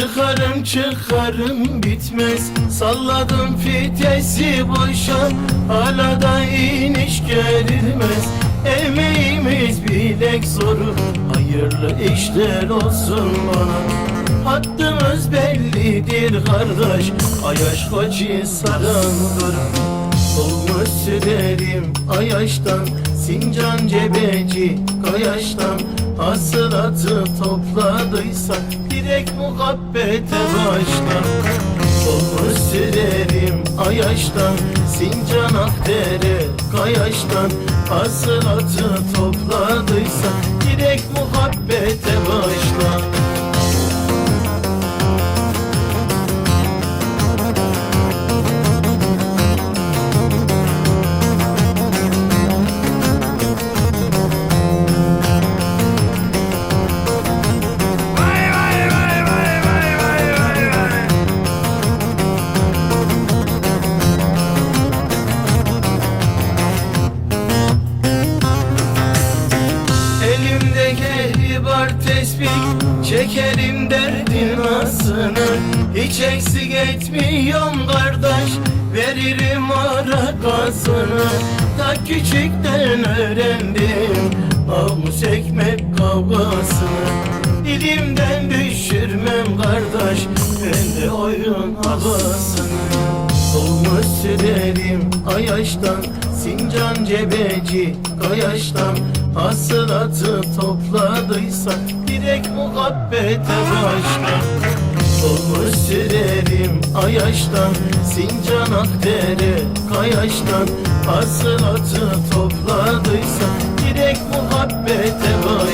Çıkarım çıkarım bitmez. Salladım fitesi boşa. Hala da iniş gerilmez Emeğimiz bilek zoru. Hayırlı işler olsun bana. Hattımız bellidir kardeş. Ayaş koçi sarılır Olmuş sürerim Ayaş'tan Sincan cebeci Kayaş'tan Hasılatı topladıysak Direkt muhabbete başla. Olmuş sürerim Ayaş'tan Sincan Akdere Kayaş'tan. Hasılatı topladıysak Elimde kehribar tesbih. Çekerim derdin asını Hiç eksik etmiyorum kardeş. Veririm ara gazını Ta küçükten öğrendim. Namus ekmek kavgasını. Dilimden düşürmem kardeş. Ben de oyun havasını. Olmuş sürerim Ayaş'tan Sincan cebeci Kayaş'tan Hasılatı topladıysak direkt muhabbete başla. Olmuş sürerim Ayaş'tan Sincan Akdere Kayaş'tan. Hasılatı topladıysak direkt muhabbete başla.